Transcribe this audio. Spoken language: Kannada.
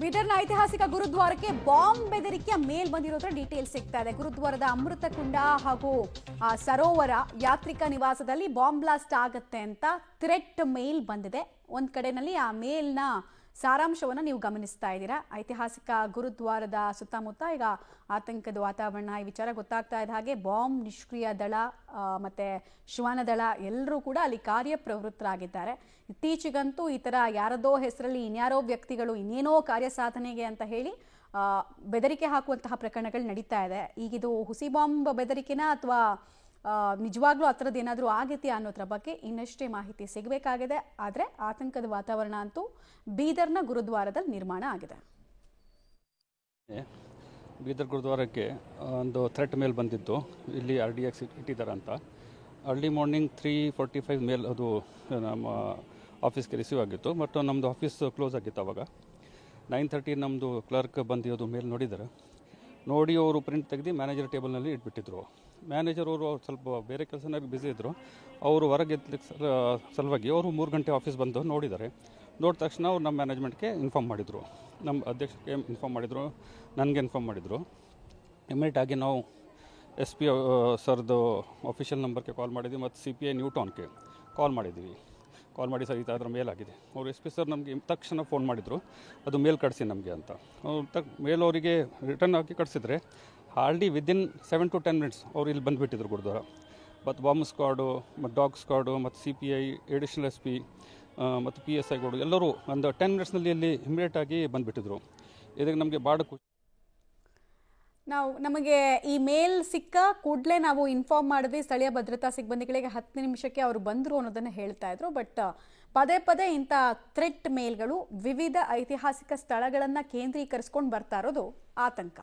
ಬೀದರ್ನ ಐತಿಹಾಸಿಕ ಗುರುದ್ವಾರಕ್ಕೆ ಬಾಂಬ್ ಬೆದರಿಕೆಯ ಮೇಲ್ ಬಂದಿರೋದ್ರ ಡೀಟೇಲ್ ಸಿಗ್ತಾ ಇದೆ. ಗುರುದ್ವಾರದ ಅಮೃತಕುಂಡ ಹಾಗೂ ಸರೋವರ ಯಾತ್ರಿಕ ನಿವಾಸದಲ್ಲಿ ಬಾಂಬ್ ಬ್ಲಾಸ್ಟ್ ಆಗತ್ತೆ ಅಂತ ಥ್ರೆಟ್ ಮೇಲ್ ಬಂದಿದೆ. ಒಂದ್ ಕಡೆನಲ್ಲಿ ಆ ಮೇಲ್ನ ಸಾರಾಂಶವನ್ನು ನೀವು ಗಮನಿಸ್ತಾ ಇದ್ದೀರಾ? ಐತಿಹಾಸಿಕ ಗುರುದ್ವಾರದ ಸುತ್ತಮುತ್ತ ಈಗ ಆತಂಕದ ವಾತಾವರಣ, ಈ ವಿಚಾರ ಗೊತ್ತಾಗ್ತಾ ಇದ್ದ ಹಾಗೆ ಬಾಂಬ್ ನಿಷ್ಕ್ರಿಯ ದಳ ಮತ್ತು ಶ್ವಾನ ದಳ ಎಲ್ಲರೂ ಕೂಡ ಅಲ್ಲಿ ಕಾರ್ಯಪ್ರವೃತ್ತರಾಗಿದ್ದಾರೆ. ಇತ್ತೀಚೆಗಂತೂ ಈ ಥರ ಯಾರದೋ ಹೆಸರಲ್ಲಿ ಇನ್ಯಾರೋ ವ್ಯಕ್ತಿಗಳು ಇನ್ನೇನೋ ಕಾರ್ಯ ಸಾಧನೆಗೆ ಅಂತ ಹೇಳಿ ಬೆದರಿಕೆ ಹಾಕುವಂತಹ ಪ್ರಕರಣಗಳು ನಡೀತಾ ಇದೆ. ಈಗಿದು ಹುಸಿ ಬಾಂಬ್ ಬೆದರಿಕೆನ ಅಥವಾ ನಿಜವಾಗ್ಲೂ ಆ ಏನಾದರೂ ಆಗೈತೆ ಅನ್ನೋದ್ರ ಬಗ್ಗೆ ಇನ್ನಷ್ಟೇ ಮಾಹಿತಿ ಸಿಗಬೇಕಾಗಿದೆ. ಆದರೆ ಆತಂಕದ ವಾತಾವರಣ ಅಂತೂ ಬೀದರ್ನ ಗುರುದ್ವಾರದಲ್ಲಿ ನಿರ್ಮಾಣ ಆಗಿದೆ. ಬೀದರ್ ಗುರುದ್ವಾರಕ್ಕೆ ಒಂದು ಥ್ರೆಟ್ ಮೇಲ್ ಬಂದಿತ್ತು ಇಲ್ಲಿ ಆರ್ ಡಿ ಎಕ್ಸ್ ಇಟ್ಟಿದ್ದಾರೆ ಅಂತ. Early morning three forty five ಮೇಲ್ ಅದು, ನಮ್ಮ ಆಫೀಸ್ಗೆ ರಿಸೀವ್ ಆಗಿತ್ತು. ಬಟ್ ನಮ್ಮದು ಆಫೀಸ್ ಕ್ಲೋಸ್ ಆಗಿತ್ತು ಅವಾಗ. ನೈನ್ ತರ್ಟಿ ನಮ್ಮದು ಕ್ಲರ್ಕ್ ಬಂದು ಅದು ಮೇಲೆ ನೋಡಿದ್ದಾರೆ. ನೋಡಿ ಅವರು ಪ್ರಿಂಟ್ ತೆಗೆದು ಮ್ಯಾನೇಜರ್ ಟೇಬಲ್ನಲ್ಲಿ ಇಟ್ಬಿಟ್ಟಿದ್ರು. ಮ್ಯಾನೇಜರ್ ಅವರು ಸ್ವಲ್ಪ ಬೇರೆ ಕೆಲಸನಾಗಿ ಬ್ಯುಸಿ ಇದ್ದರು ಅವರು ಹೊರಗೆ ಎತ್ತಲಿಕ್ಕೆ ಸಲ- ಸಲುವಾಗಿ ಅವರು ಮೂರು ಗಂಟೆ ಆಫೀಸ್ ಬಂದು ನೋಡಿದ್ದಾರೆ. ನೋಡಿದ ತಕ್ಷಣ ಅವ್ರು ನಮ್ಮ ಮ್ಯಾನೇಜ್ಮೆಂಟ್ಗೆ ಇನ್ಫಾರ್ಮ್ ಮಾಡಿದರು. ನಮ್ಮ ಅಧ್ಯಕ್ಷಕ್ಕೆ ಇನ್ಫಾರ್ಮ್ ಮಾಡಿದರು. ನನಗೆ ಇನ್ಫಾರ್ಮ್ ಮಾಡಿದರು. ಇಮಿಡಿಯೇಟಾಗಿ ನಾವು ಎಸ್ ಪಿ ಸರ್ದು ಅಫಿಷಿಯಲ್ ನಂಬರ್ಗೆ ಕಾಲ್ ಮಾಡಿದ್ವಿ ಮತ್ತು ಸಿ ಪಿ ಐ ನ್ಯೂಟಾನ್ಗೆ ಕಾಲ್ ಮಾಡಿದ್ವಿ. ಕಾಲ್ ಮಾಡಿ ಸರ್ ಈ ಥರ ಮೇಲ್ ಆಗಿದೆ. ಅವ್ರು ಎಸ್ ಪಿ ಸರ್ ನಮಗೆ ತಕ್ಷಣ ಫೋನ್ ಮಾಡಿದರು. ಅದು ಮೇಲ್ ಕಳಿಸಿ ನಮಗೆ ಅಂತ. ಅವ್ರು ತಕ್ ಮೇಲ್ ಅವರಿಗೆ ರಿಟರ್ನ್ ಹಾಕಿ ಕಳಿಸಿದ್ರೆ hardly within seven to ten minutes ಅವ್ರು ಇಲ್ಲಿ ಬಂದುಬಿಟ್ಟಿದ್ರು ಗುರುದ್ವಾರ. ಮತ್ತು ಬಾಂಬ್ ಸ್ಕ್ವಾಡು ಮತ್ತು ಡಾಗ್ ಸ್ಕ್ವಾಡು ಮತ್ತು C P I additional S P ಮತ್ತು ಪಿ ಎಸ್ ಐಗಳು ಎಲ್ಲರೂ ಒಂದು ಟೆನ್ ಮಿನಿಟ್ಸ್ನಲ್ಲಿ ಇಲ್ಲಿ ಇಮಿಡಿಯೇಟ್ ಆಗಿ ಬಂದುಬಿಟ್ಟಿದ್ರು. ಇದಕ್ಕೆ ನಮಗೆ ಭಾಳ ಖುಷಿ. ನಾವು ನಮಗೆ ಈ ಮೇಲ್ ಸಿಕ್ಕ ಕೂಡಲೇ ನಾವು ಇನ್ಫಾರ್ಮ್ ಮಾಡಿದ್ವಿ ಸ್ಥಳೀಯ ಭದ್ರತಾ ಸಿಬ್ಬಂದಿಗಳಿಗೆ ಹತ್ತು ನಿಮಿಷಕ್ಕೆ ಅವರು ಬಂದರು ಅನ್ನೋದನ್ನು ಹೇಳ್ತಾ ಇದ್ರು. ಬಟ್ ಪದೇ ಪದೇ ಇಂಥ ಥ್ರೆಟ್ ಮೇಲ್ಗಳು ವಿವಿಧ ಐತಿಹಾಸಿಕ ಸ್ಥಳಗಳನ್ನು ಕೇಂದ್ರೀಕರಿಸ್ಕೊಂಡು ಬರ್ತಾ ಇರೋದು ಆತಂಕ.